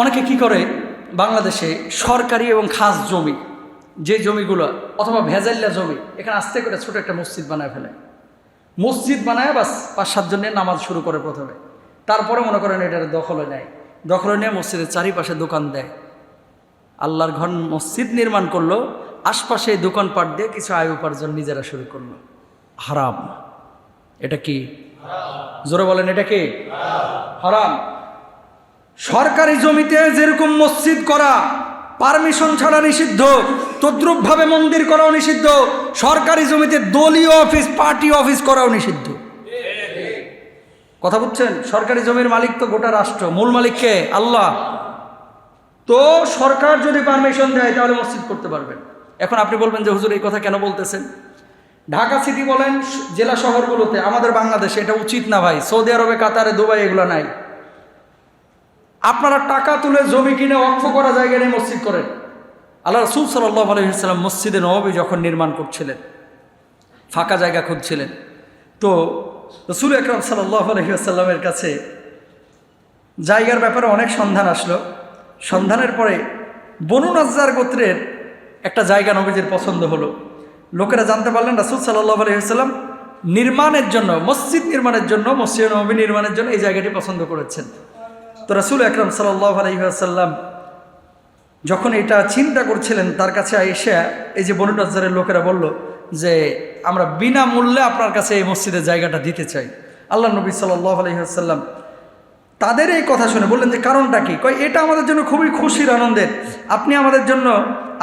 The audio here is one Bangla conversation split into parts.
অনেকে কি করে? বাংলাদেশে সরকারি এবং খাস জমি, যে জমিগুলো অথবা ভেজাল্লা জমি, এখানে আস্তে করে ছোট একটা মসজিদ বানায় ফেলে। মসজিদ বানায় বাস পাঁচ সাতজন নিয়ে নামাজ শুরু করে প্রথমে। তারপরে মনে করেন এটার দখলে নেয় দখলে নিয়ে মসজিদের চারিপাশে দোকান দেয়। আল্লাহর ঘর মসজিদ নির্মাণ করল, আশপাশে দোকানপাট দিয়ে কিছু আয় উপার্জন নিজেরা শুরু করল। হারাম। এটা কি? জোরে বলেন, এটা কি? হারাম। সরকারি জমিতে যেরকম মসজিদ করা পারমিশন ছাড়া নিষিদ্ধ, তদ্রুপভাবে মন্দির করাও নিষিদ্ধ, সরকারি জমিতে দলীয় অফিস পার্টি অফিস করাও নিষিদ্ধ। কথা বুঝছেন? সরকারি জমির মালিক তো গোটা রাষ্ট্র। মূল মালিককে আল্লাহ। তো সরকার যদি পারমিশন দেয়, তাহলে মসজিদ করতে পারবেন। এখন আপনি বলবেন যে, হুজুর, এই কথা কেন বলতেছেন? ঢাকা সিটি বলেন জেলা শহরগুলোতে, আমাদের বাংলাদেশে এটা উচিত না ভাই। সৌদি আরবে, কাতারে, দুবাই, এগুলো নাই। আপনারা টাকা তুলে জমি কিনে অক্ষ করা জায়গা নিয়ে মসজিদ করেন। আল্লাহ রসুল সাল্লাহ আলহিহাল্লাম মসজিদে নবী যখন নির্মাণ করছিলেন, ফাঁকা জায়গা খুঁজছিলেন, তো রসুল একরম সাল্লাহ আলহিহাল্লামের কাছে জায়গার ব্যাপারে অনেক সন্ধান আসলো। সন্ধানের পরে বনু নাজ্জার গোত্রের একটা জায়গা নবীজির পছন্দ হলো। লোকেরা জানতে পারলেন রাসুল সাল্লাহ আলহিহাল্লাম নির্মাণের জন্য, মসজিদ নির্মাণের জন্য, মসজিদ নবী নির্মাণের জন্য এই জায়গাটি পছন্দ করেছেন। তো রাসুল আকরম সাল্লাহ আলহিহাসাল্লাম যখন এটা চিন্তা করছিলেন, তার কাছে এসে এই যে বনু লোকেরা বলল যে, আমরা বিনা মূল্যে আপনার কাছে এই মসজিদের জায়গাটা দিতে চাই। আল্লাহ নবী সাল্লাহ আলহিহাসাল্লাম তাদের এই কথা শুনে বললেন যে, কারণটা কি? কয়, এটা আমাদের জন্য খুবই খুশির আনন্দের। আপনি আমাদের জন্য,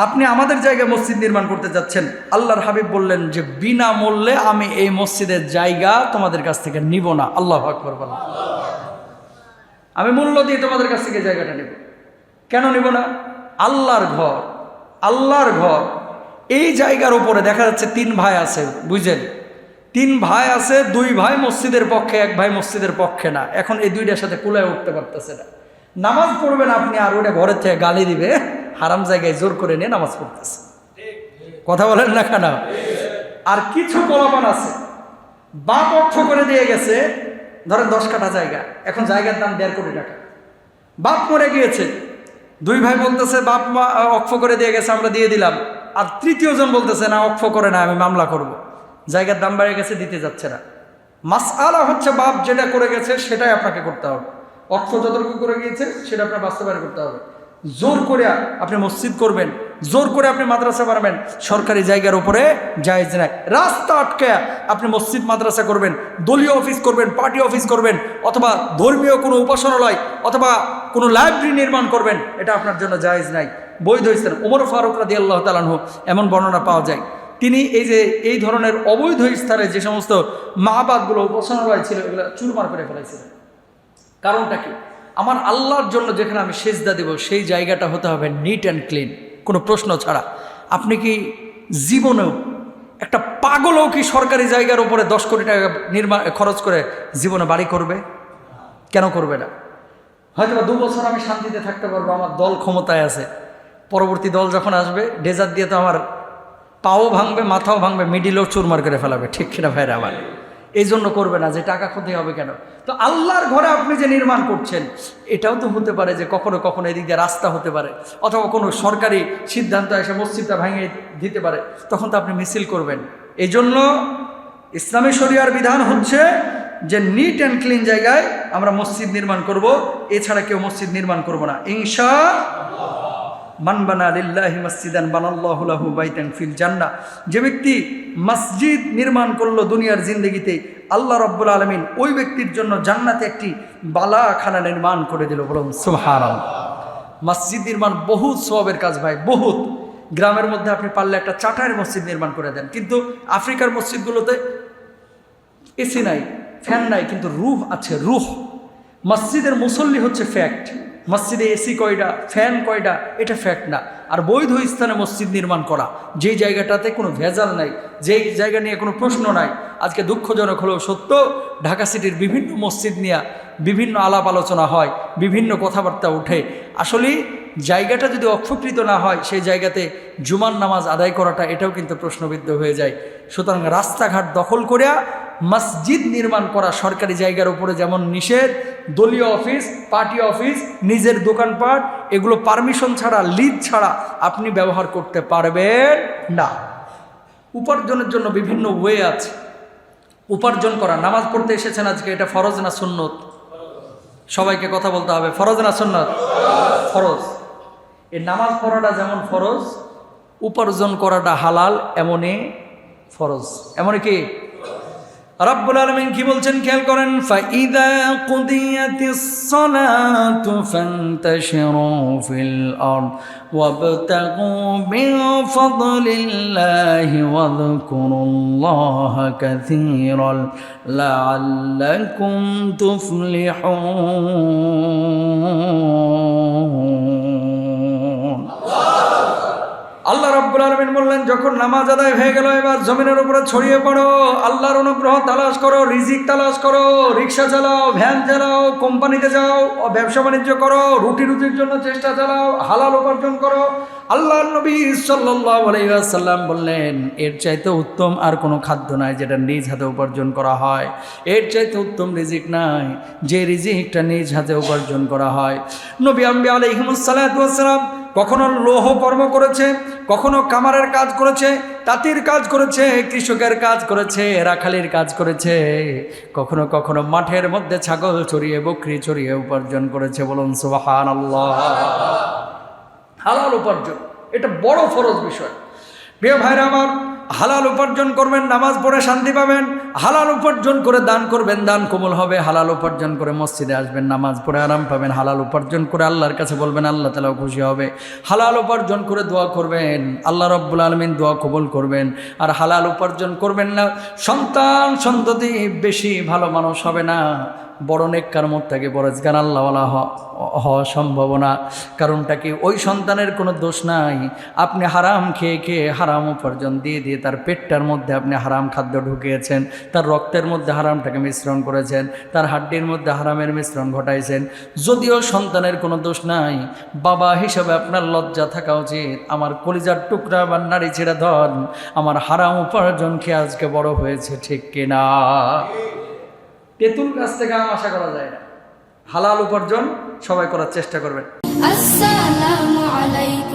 আপনি আমাদের জায়গায় মসজিদ নির্মাণ করতে যাচ্ছেন। আল্লাহর হাবিব বললেন যে বিনা মূল্যে আমি এই মসজিদের জায়গা তোমাদের কাছ থেকে নিব না। আল্লাহ আকবর বলেন। আমি মূল্য দিয়ে তোমাদের কাছ থেকে জায়গাটা নেব। কেন নেব না? আল্লাহর ঘর আল্লাহর ঘর। এই জায়গার উপরে দেখা যাচ্ছে তিন ভাই আছে, বুঝলেন? তিন ভাই আছে, দুই ভাই মসজিদের পক্ষে, এক ভাই মসজিদের পক্ষে না। এখন এই দুইটার সাথে কুলায় উঠতে পারতেছে না। নামাজ পড়বেন আপনি, আর ওটা ঘরের থেকে গালি দিবে। হারাম জায়গায় জোর করে নিয়ে নামাজ পড়তেছে। কথা বলেন না কেন? আর কিছু কলাপান আছে। বাপ অর্থ করে দিয়ে গেছে ধরেন দশ কাঠা জায়গা, এখন জায়গার দাম দেড় কোটি টাকা। বাপ মরে গিয়েছে, দুই ভাই বলতেছে, বাপ মা অক্ষ করে দিয়ে গেছে, আমরা দিয়ে দিলাম। আর তৃতীয় জন বলতেছে, না, অক্ষ করে না, আমি মামলা করব। জায়গার দাম বেড়ে গেছে, দিতে যাচ্ছে না। মাস আলা হচ্ছে বাপ যেটা করে গেছে, সেটাই আপনাকে করতে হবে। অক্ষ যতটুকু করে গিয়েছে, সেটা আপনার বাস্তবায়ন করতে হবে। জোর করে আপনি মসজিদ করবেন জোর করে আপনি মাদ্রাসা বানাবেন। সরকারি জায়গার উপরে জায়েজ নাই। রাস্তা আটকে আপনি মসজিদ, মাদ্রাসা করবেন, দলীয় অফিস করবেন, পার্টি অফিস করবেন, অথবা ধর্মীয় কোনো উপাসনালয় অথবা কোনো লাইব্রেরি নির্মাণ করবেন, এটা আপনার জন্য জায়েজ নাই। বৈধ ইসলাম। ওমর ফারুক রাদি আল্লাহ তালানহ এমন বর্ণনা পাওয়া যায়। তিনি এই যে, এই ধরনের অবৈধ স্থানে যে সমস্ত মাহবাদগুলো উপাসনালয় ছিল, এগুলো চুরমার করে ফেলাইছিলেন। কারণটা কি? আমার আল্লাহর জন্য যেখানে আমি সেজদা দেব, সেই জায়গাটা হতে হবে নিট অ্যান্ড ক্লিন কোনো প্রশ্ন ছাড়া। আপনি কি জীবনেও একটা পাগলও কি সরকারি জায়গার উপরে দশ কোটি টাকা নির্মাণ খরচ করে জীবনে বাড়ি করবে? কেন করবে না? হয়তো দু বছর আমি শান্তিতে থাকতে পারব, আমার দল ক্ষমতায় আছে। পরবর্তী দল যখন আসবে, ডেজার্ট দিয়ে তো আমার পাও ভাঙবে, মাথাও ভাঙবে মিডিলও চুরমার করে ফেলাবে। ঠিক কিনা ভাইরা আমার? এই জন্য করবে না যে টাকা ক্ষতি হবে কেন? তো আল্লাহর ঘরে আপনি যে নির্মাণ করছেন, এটাও তো হতে পারে যে কখনো কখনো এদিক দিয়ে রাস্তা হতে পারে, অথবা কোনো সরকারি সিদ্ধান্ত এসে মসজিদটা ভেঙে দিতে পারে, তখন তো আপনি মিছিল করবেন। এই জন্য ইসলামী শরিয়ার বিধান হচ্ছে যে নিট অ্যান্ড ক্লিন জায়গায় আমরা মসজিদ নির্মাণ করব, এছাড়া কেউ মসজিদ নির্মাণ করব না। ইনশা মানবানা লিল্লাহি মসজিদান বানাল্লাহু লাহু বাইতান ফিল জান্নাহ। যে ব্যক্তি মসজিদ নির্মাণ করল দুনিয়ার জিন্দগিতে, আল্লাহ রব্বুল আলমিন ওই ব্যক্তির জন্য জান্নাতে একটি বালাখানা নির্মাণ করে দিল বলুন, সুবহানাল্লাহ। মসজিদ নির্মাণ বহুত সবের কাজ ভাই, বহুত। গ্রামের মধ্যে আপনি পারলে একটা চাটাইয়ের মসজিদ নির্মাণ করে দেন, কিন্তু আফ্রিকার মসজিদগুলোতে এসি নাই, ফ্যান নাই, কিন্তু রুহ আছে, রুহ। মসজিদের মুসল্লি হচ্ছে ফ্যাক্ট মসজিদে এসি কয়টা, ফ্যান কয়টা, এটা ফ্যাক্ট না। আর বৈধ স্থানে মসজিদ নির্মাণ করা যেই জায়গাটাতে কোনো ভেজাল নাই যেই জায়গা নিয়ে কোনো প্রশ্ন নাই, আজকে দুঃখজনক হলেও সত্য, ঢাকা সিটির বিভিন্ন মসজিদ নিয়ে বিভিন্ন আলাপ আলোচনা হয়, বিভিন্ন কথাবার্তা উঠে আসলে জায়গাটা যদি অক্ষকৃত না হয়, সেই জায়গাতে জুমার নামাজ আদায় করাটা, এটাও কিন্তু প্রশ্নবিদ্ধ হয়ে যায়। সুতরাং রাস্তাঘাট দখল করিয়া মসজিদ নির্মাণ করা সরকারি জায়গার উপরে যেমন নিষেধ দলীয় অফিস, পার্টি অফিস, নিজের দোকানপাট, এগুলো পারমিশন ছাড়া লিজ ছাড়া আপনি ব্যবহার করতে পারবেন না। উপার্জনের জন্য বিভিন্ন ওয়ে আছে। উপার্জন করা, নামাজ পড়তে এসেছেন আজকে, এটা ফরজ না সুন্নত? সবাইকে কথা বলতে হবে, ফরজ না সুন্নত? ফরজ। এই নামাজ পড়াটা যেমন ফরজ, উপার্জন করাটা হালাল, এমনই ফরজ। এমনই কি? রব্বুল আলমিন কি বলছেন খেয়াল করেন? ফাইদা কুদিয়াতিস সালাতু ফান্তাশিরু ফিল আরদ ওয়াবতাগু মিন ফাদলিল্লাহি ওয়াযকুরুল্লাহা কাসীরান লাআল্লাকুম তুফলিহুন। আল্লাহ রব্বুল আলমিন বললেন, যখন নামাজ আদায় হয়ে গেল, এবার জমিনের উপরে ছড়িয়ে পড়ো। আল্লাহর অনুগ্রহ তালাশ করো, রিজিক তালাশ করো, রিক্সা চালাও, ভ্যান চালাও, কোম্পানিতে যাও ব্যবসা বাণিজ্য করো, রুটি রুটির জন্য চেষ্টা চালাও, হালাল উপার্জন করো। আল্লাহ নবী সাল্লাম বললেন, এর চাইতে উত্তম আর কোনো খাদ্য নাই যেটা নিজ হাতে উপার্জন করা হয়। এর চাইতে উত্তম রিজিক নাই যে রিজিকটা নিজ হাতে উপার্জন করা হয়। নবী আম্বি আলহিমসাল্লাম কখনো লৌহ কর্ম করেছে, কখনো কামারের কাজ করেছে, তাঁতির কাজ করেছে, কৃষকের কাজ করেছে, রাখালির কাজ করেছে। কখনো কখনো মাঠের মধ্যে ছাগল চড়িয়ে, বকরি চড়িয়ে উপার্জন করেছে বলুন সুবাহান আল্লাহ হালাল উপার্জন, এটা বড় ফরজ বিষয়। প্রিয় ভাইরা আমার হালাল উপার্জন করবেন, নামাজ পড়ে শান্তি পাবেন। হালাল উপার্জন করে দান করবেন, দান কোমল হবে। হালাল উপার্জন করে মসজিদে আসবেন, নামাজ পড়ে আরাম পাবেন। হালাল উপার্জন করে আল্লাহর কাছে বলবেন, আল্লাহ তালাও খুশি হবে। হালাল উপার্জন করে দোয়া করবেন, আল্লাহ রব্বুল আলমিন দোয়া কবুল করবেন। আর হালাল উপার্জন করবেন না, সন্তান সন্ততি বেশি ভালো মানুষ হবে না। বড় নেককার মত থেকে বরজগান আল্লাহওয়ালা হওয়া সম্ভাবনা কারণটা কি? ওই সন্তানের কোনো দোষ নাই। আপনি হারাম খেয়ে খেয়ে হারাম উপার্জন দিয়ে দিয়ে তার পেটটার মধ্যে আপনি হারাম খাদ্য ঢুকিয়েছেন, তার রক্তের মধ্যে হারামটাকে মিশ্রণ করেছেন, তার হাড্ডির মধ্যে হারামের মিশ্রণ ঘটাইছেন। যদিও সন্তানের কোনো দোষ নাই, বাবা হিসাবে আপনার লজ্জা থাকা উচিত। আমার কলিজার টুকরা বা নারী ছেড়ে ধন আমার হারাম উপার্জন খেয়ে আজকে বড় হয়েছে ঠিক কিনা? তেঁতুল গাছ থেকে আশা করা যায় না। হালাল উপার্জন সবাই করার চেষ্টা করবেন। আসসালামু আলাইকুম।